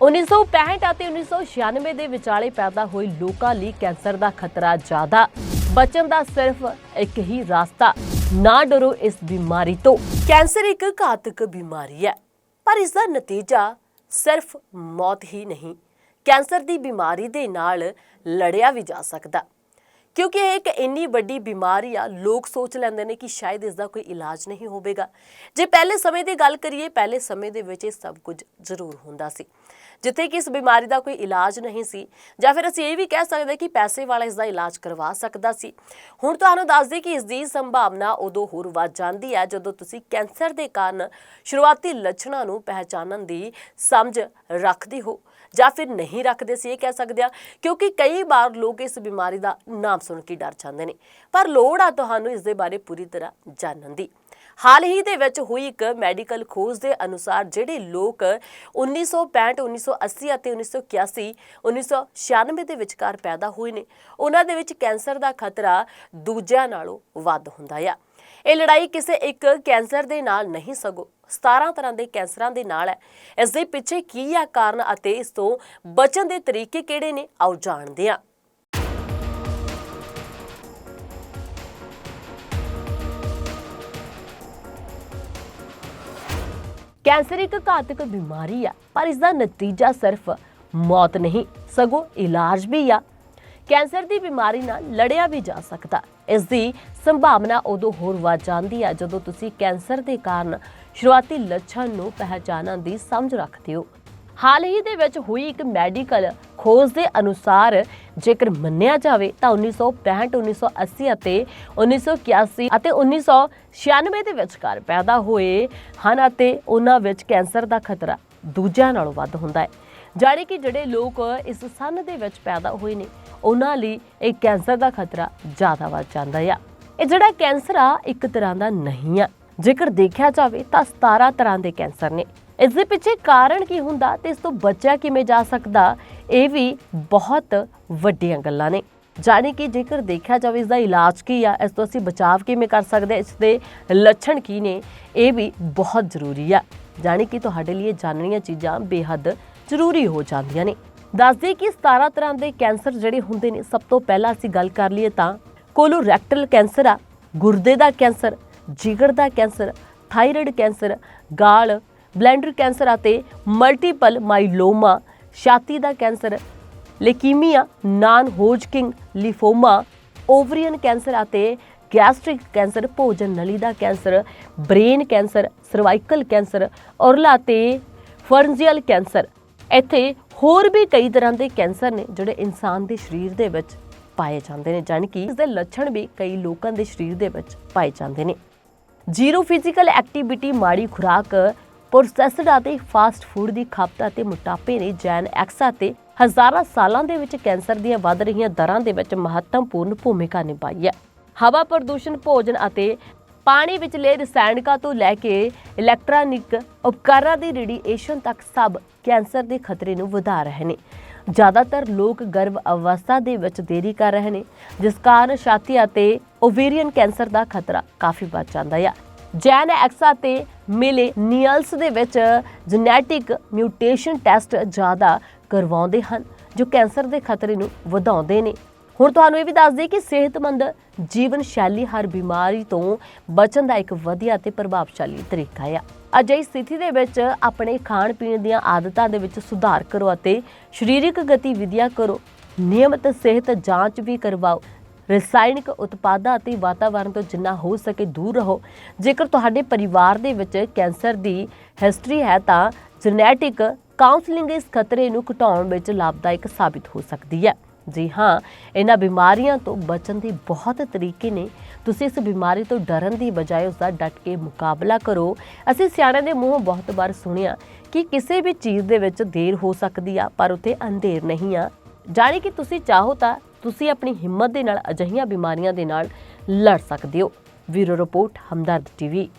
1965 ਅਤੇ 1996 ਦੇ ਵਿਚਾਲੇ ਪੈਦਾ ਹੋਏ ਲੋਕਾਂ ਲਈ ਕੈਂਸਰ ਦਾ ਖਤਰਾ ਜ਼ਿਆਦਾ। ਬਚਣ ਦਾ ਸਿਰਫ ਇੱਕ ਹੀ ਰਸਤਾ, ਨਾ ਡਰੋ ਇਸ ਬਿਮਾਰੀ ਤੋਂ। ਕੈਂਸਰ ਇੱਕ ਘਾਤਕ ਬਿਮਾਰੀ ਹੈ, ਪਰ ਇਸ ਦਾ ਨਤੀਜਾ ਸਿਰਫ ਮੌਤ ਹੀ ਨਹੀਂ। ਕੈਂਸਰ ਦੀ ਬਿਮਾਰੀ ਦੇ ਨਾਲ ਲੜਿਆ ਵੀ ਜਾ ਸਕਦਾ। ਕਿਉਂਕਿ ਇਹ ਇੱਕ ਇੰਨੀ ਵੱਡੀ ਬਿਮਾਰੀ ਆ, ਲੋਕ ਸੋਚ ਲੈਂਦੇ ਨੇ ਕਿ ਸ਼ਾਇਦ ਇਸ ਦਾ ਕੋਈ ਇਲਾਜ ਨਹੀਂ ਹੋਵੇਗਾ। ਜੇ ਪਹਿਲੇ ਸਮੇਂ ਦੀ ਗੱਲ ਕਰੀਏ, ਪਹਿਲੇ ਸਮੇਂ ਦੇ ਵਿੱਚ ਇਹ ਸਭ ਕੁਝ ਜ਼ਰੂਰ ਹੁੰਦਾ ਸੀ। ਜਿੱਥੇ ਕਿ ਇਸ ਬਿਮਾਰੀ ਦਾ ਕੋਈ ਇਲਾਜ ਨਹੀਂ ਸੀ, ਜਾਂ ਫਿਰ ਅਸੀਂ ਇਹ ਵੀ ਕਹਿ ਸਕਦੇ ਕਿ ਪੈਸੇ ਵਾਲਾ ਇਸ ਦਾ ਇਲਾਜ ਕਰਵਾ ਸਕਦਾ ਸੀ। ਹੁਣ ਤੁਹਾਨੂੰ ਦੱਸ ਦਈਏ ਕਿ ਇਸ ਦੀ ਸੰਭਾਵਨਾ ਉਦੋਂ ਹੋਰ ਵੱਧ ਜਾਂਦੀ ਹੈ, ਜਦੋਂ ਤੁਸੀਂ ਕੈਂਸਰ ਦੇ ਕਾਰਨ ਸ਼ੁਰੂਆਤੀ ਲੱਛਣਾਂ ਨੂੰ ਪਹਿਚਾਨਣ ਦੀ ਸਮਝ ਰੱਖਦੇ ਹੋ, ਜਾਂ ਫਿਰ ਨਹੀਂ ਰੱਖਦੇ ਸੀ ਇਹ ਕਹਿ ਸਕਦੇ ਆ ਕਿਉਂਕਿ ਕਈ ਵਾਰ ਲੋਕ ਇਸ ਬਿਮਾਰੀ ਦਾ ਨਾਮ ਸੁਣ ਕੇ ਡਰ ਜਾਂਦੇ ਨੇ। ਪਰ ਲੋੜ ਆ ਤੁਹਾਨੂੰ ਇਸ ਦੇ ਬਾਰੇ ਪੂਰੀ ਤਰ੍ਹਾਂ ਜਾਣਨ ਦੀ। ਹਾਲ ਹੀ ਦੇ ਵਿੱਚ ਹੋਈ ਇੱਕ ਮੈਡੀਕਲ ਖੋਜ ਦੇ ਅਨੁਸਾਰ ਜਿਹੜੇ ਲੋਕ 1965 1980 ਅਤੇ 1981 1996 ਦੇ ਵਿਚਕਾਰ ਪੈਦਾ ਹੋਏ ਨੇ। ਉਹਨਾਂ ਦੇ ਵਿੱਚ ਕੈਂਸਰ ਦਾ ਖਤਰਾ ਦੂਜਿਆਂ ਨਾਲੋਂ ਵੱਧ ਹੁੰਦਾ ਆ। ਇਹ ਲੜਾਈ ਕਿਸੇ ਇੱਕ ਕੈਂਸਰ ਦੇ ਨਾਲ ਨਹੀਂ ਸਗੋ 17 ਤਰ੍ਹਾਂ ਦੇ ਕੈਂਸਰਾਂ ਦੇ ਨਾਲ ਹੈ। ਇਸ ਦੇ ਪਿੱਛੇ ਕੀ ਆ ਕਾਰਨ ਅਤੇ ਇਸ ਤੋਂ ਬਚਣ ਦੇ ਤਰੀਕੇ ਕਿਹੜੇ ਨੇ? ਆਓ ਜਾਣਦੇ ਹਾਂ। ਕੈਂਸਰ ਇੱਕ ਘਾਤਕ ਬਿਮਾਰੀ ਆ, ਪਰ ਇਸ ਦਾ ਨਤੀਜਾ ਸਿਰਫ ਮੌਤ ਨਹੀਂ, ਸਗੋਂ ਇਲਾਜ ਵੀ ਆ। ਕੈਂਸਰ ਦੀ ਬਿਮਾਰੀ ਨਾਲ ਲੜਿਆ ਵੀ ਜਾ ਸਕਦਾ। ਇਸ ਦੀ ਸੰਭਾਵਨਾ ਉਦੋਂ ਹੋਰ ਵੱਧ ਜਾਂਦੀ ਹੈ ਜਦੋਂ ਤੁਸੀਂ ਕੈਂਸਰ ਦੇ ਕਾਰਨ ਸ਼ੁਰੂਆਤੀ ਲੱਛਣ ਨੂੰ ਪਹਿਚਾਨਣ ਦੀ ਸਮਝ ਰੱਖਦੇ ਹੋ। ਹਾਲ ਹੀ ਦੇ ਵਿੱਚ ਹੋਈ ਇੱਕ ਮੈਡੀਕਲ ਖੋਜ ਦੇ ਅਨੁਸਾਰ ਜੇਕਰ ਮੰਨਿਆ ਜਾਵੇ ਤਾਂ 1965 1980 ਅਤੇ 1981 ਅਤੇ 1996 ਦੇ ਵਿਚਕਾਰ ਪੈਦਾ ਹੋਏ ਹਨ ਅਤੇ ਉਹਨਾਂ ਵਿੱਚ ਕੈਂਸਰ ਦਾ ਖਤਰਾ ਦੂਜਿਆਂ ਨਾਲੋਂ ਵੱਧ ਹੁੰਦਾ ਹੈ। ਜਾਣੀ ਕਿ ਜਿਹੜੇ ਲੋਕ ਇਸ ਸੰਨ ਦੇ ਵਿੱਚ ਪੈਦਾ ਹੋਏ ਨੇ, ਉਹਨਾਂ ਲਈ ਇਹ ਕੈਂਸਰ ਦਾ ਖਤਰਾ ਜ਼ਿਆਦਾ ਵੱਧ ਜਾਂਦਾ ਆ। ਇਹ ਜਿਹੜਾ ਕੈਂਸਰ ਆ, ਇੱਕ ਤਰ੍ਹਾਂ ਦਾ ਨਹੀਂ ਆ। ਜੇਕਰ ਦੇਖਿਆ ਜਾਵੇ ਤਾਂ 17 ਤਰ੍ਹਾਂ ਦੇ ਕੈਂਸਰ ਨੇ। ਇਸ ਦੇ ਪਿੱਛੇ ਕਾਰਨ ਕੀ ਹੁੰਦਾ ਤੇ ਇਸ ਤੋਂ ਬਚਿਆ ਕਿਵੇਂ ਜਾ ਸਕਦਾ, ਇਹ ਵੀ ਬਹੁਤ ਵੱਡੀਆਂ ਗੱਲਾਂ ਨੇ। ਜਾਣੀ ਕਿ ਜੇਕਰ ਦੇਖਿਆ ਜਾਵੇ ਇਸ ਦਾ ਇਲਾਜ ਕੀ ਆ, ਇਸ ਤੋਂ ਅਸੀਂ ਬਚਾਵ ਕਿਵੇਂ ਕਰ ਸਕਦੇ, ਇਸ ਦੇ ਲੱਛਣ ਕੀ ਨੇ, ਇਹ ਵੀ ਬਹੁਤ ਜ਼ਰੂਰੀ ਆ। ਜਾਣੀ ਕਿ ਤੁਹਾਡੇ ਲਈ ਇਹ ਜਾਣਨੀਆਂ ਚੀਜ਼ਾਂ ਬੇਹੱਦ ਜ਼ਰੂਰੀ ਹੋ ਜਾਂਦੀਆਂ ਨੇ। ਦੱਸਦੇ ਕਿ 17 ਤਰ੍ਹਾਂ ਦੇ ਕੈਂਸਰ ਜਿਹੜੇ ਹੁੰਦੇ ਨੇ, ਸਭ ਤੋਂ ਪਹਿਲਾਂ ਅਸੀਂ ਗੱਲ ਕਰ ਲਈਏ ਤਾਂ ਕੋਲੋਰੈਕਟਲ ਕੈਂਸਰ ਆ, ਗੁਰਦੇ ਦਾ ਕੈਂਸਰ, ਜਿਗਰ ਦਾ cancer, thyroid cancer, gall bladder cancer ਅਤੇ ਮਲਟੀਪਲ ਮਾਈਲੋਮਾ, ਛਾਤੀ ਦਾ cancer, leukaemia non Hodgkin lymphoma, ovarian cancer ਅਤੇ ਗੈਸਟ੍ਰਿਕ ਕੈਂਸਰ, ਭੋਜਨ ਨਲੀ ਦਾ cancer, brain cancer, cervical cancer, oral ਤੇ ਫਰਨਜੀਅਲ ਕੈਂਸਰ। ਇੱਥੇ ਹੋਰ ਵੀ ਕਈ ਤਰ੍ਹਾਂ ਦੇ ਕੈਂਸਰ ਨੇ ਜਿਹੜੇ ਇਨਸਾਨ ਦੇ ਸਰੀਰ ਦੇ ਵਿੱਚ ਪਾਏ ਜਾਂਦੇ ਨੇ, ਜਾਣੀ ਕਿ ਇਸ ਦੇ ਲੱਛਣ ਵੀ ਕਈ ਲੋਕਾਂ ਦੇ ਸਰੀਰ ਦੇ ਵਿੱਚ ਪਾਏ ਜਾਂਦੇ ਨੇ। ਜ਼ੀਰੋ ਫਿਜ਼ੀਕਲ ਐਕਟੀਵਿਟੀ, ਮਾੜੀ ਖੁਰਾਕ ਪ੍ਰੋਸੈਸਡ ਅਤੇ ਫਾਸਟ ਫੂਡ ਦੀ ਖਪਤ ਅਤੇ ਮੋਟਾਪੇ ਨੇ ਜੈਨ ਐਕਸ ਅਤੇ ਹਜ਼ਾਰਾਂ ਸਾਲਾਂ ਦੇ ਵਿੱਚ ਕੈਂਸਰ ਦੀਆਂ ਵੱਧ ਰਹੀਆਂ ਦਰਾਂ ਦੇ ਵਿੱਚ ਮਹੱਤਵਪੂਰਨ ਭੂਮਿਕਾ ਨਿਭਾਈ ਹੈ। ਹਵਾ ਪ੍ਰਦੂਸ਼ਣ, ਭੋਜਨ ਅਤੇ ਪਾਣੀ ਵਿਚਲੇ ਰਸਾਇਣਕਾਂ ਤੋਂ ਲੈ ਕੇ ਇਲੈਕਟ੍ਰੋਨਿਕ ਉਪਕਰਨਾਂ ਦੀ ਰੇਡੀਏਸ਼ਨ ਤੱਕ ਸਭ ਕੈਂਸਰ ਦੇ ਖਤਰੇ ਨੂੰ ਵਧਾ ਰਹੇ ਨੇ। ਜ਼ਿਆਦਾਤਰ ਲੋਕ ਗਰਭ ਅਵਸਥਾ ਦੇ ਵਿੱਚ ਦੇਰੀ ਕਰ ਰਹੇ ਨੇ, ਜਿਸ ਕਾਰਨ ਛਾਤੀ ਅਤੇ ਓਵੇਰੀਅਨ ਕੈਂਸਰ ਦਾ ਖਤਰਾ ਕਾਫੀ ਵੱਧ ਜਾਂਦਾ ਹੈ ਜੈਨ ਐਕਸਾ ਤੇ ਮਿਲੇਨੀਅਲਸ ਦੇ ਵਿੱਚ ਜੈਨੇਟਿਕ ਮਿਊਟੇਸ਼ਨ ਟੈਸਟ ਜ਼ਿਆਦਾ ਕਰਵਾਉਂਦੇ ਹਨ, ਜੋ ਕੈਂਸਰ ਦੇ ਖਤਰੇ ਨੂੰ ਵਧਾਉਂਦੇ ਨੇ। ਹੁਣ ਤੁਹਾਨੂੰ ਇਹ ਵੀ ਦੱਸ ਦਈਏ ਕਿ ਸਿਹਤਮੰਦ ਜੀਵਨ ਸ਼ੈਲੀ ਹਰ ਬਿਮਾਰੀ ਤੋਂ ਬਚਣ ਦਾ ਇੱਕ ਵਧੀਆ ਤੇ ਪ੍ਰਭਾਵਸ਼ਾਲੀ ਤਰੀਕਾ ਆ। ਅਜਿਹੀ ਸਥਿਤੀ ਦੇ ਵਿੱਚ ਆਪਣੇ ਖਾਣ ਪੀਣ ਦੀਆਂ ਆਦਤਾਂ ਦੇ ਵਿੱਚ ਸੁਧਾਰ ਕਰੋ ਅਤੇ ਸਰੀਰਕ ਗਤੀਵਿਧੀਆਂ ਕਰੋ। ਨਿਯਮਤ ਸਿਹਤ ਜਾਂਚ ਵੀ ਕਰਵਾਓ। ਰਸਾਇਣਿਕ ਉਤਪਾਦਾਂ ਅਤੇ ਵਾਤਾਵਰਣ ਤੋਂ ਜਿੰਨਾ ਹੋ ਸਕੇ ਦੂਰ ਰਹੋ। ਜੇਕਰ ਤੁਹਾਡੇ ਪਰਿਵਾਰ ਦੇ ਵਿੱਚ ਕੈਂਸਰ ਦੀ ਹਿਸਟਰੀ ਹੈ ਤਾਂ ਜੈਨੇਟਿਕ ਕਾਉਂਸਲਿੰਗ ਇਸ ਖਤਰੇ ਨੂੰ ਘਟਾਉਣ ਵਿੱਚ ਲਾਭਦਾਇਕ ਸਾਬਿਤ ਹੋ ਸਕਦੀ ਹੈ। ਜੀ ਹਾਂ, ਇਹਨਾਂ ਬਿਮਾਰੀਆਂ ਤੋਂ ਬਚਣ ਦੇ ਬਹੁਤ ਤਰੀਕੇ ਨੇ। ਤੁਸੀਂ ਇਸ ਬਿਮਾਰੀ ਤੋਂ ਡਰਨ ਦੀ ਬਜਾਏ ਉਸ ਦਾ ਡਟ ਕੇ ਮੁਕਾਬਲਾ ਕਰੋ। ਅਸੀਂ ਸਿਆਣਿਆਂ ਦੇ ਮੂੰਹੋਂ ਬਹੁਤ ਵਾਰ ਸੁਣਿਆ ਕਿ ਕਿਸੇ ਵੀ ਚੀਜ਼ ਦੇ ਵਿੱਚ ਦੇਰ ਹੋ ਸਕਦੀ ਆ, ਪਰ ਉੱਥੇ ਅੰਧੇਰ ਨਹੀਂ ਆ। ਜਾਣੀ ਕਿ ਤੁਸੀਂ ਚਾਹੋ ਤਾਂ ਤੁਸੀਂ ਆਪਣੀ ਹਿੰਮਤ ਦੇ ਨਾਲ ਅਜਿਹੀਆਂ ਬਿਮਾਰੀਆਂ ਦੇ ਨਾਲ ਲੜ ਸਕਦੇ ਹੋ। ਵੀਰੋ ਰਿਪੋਰਟ, ਹਮਦਰਦ ਟੀਵੀ।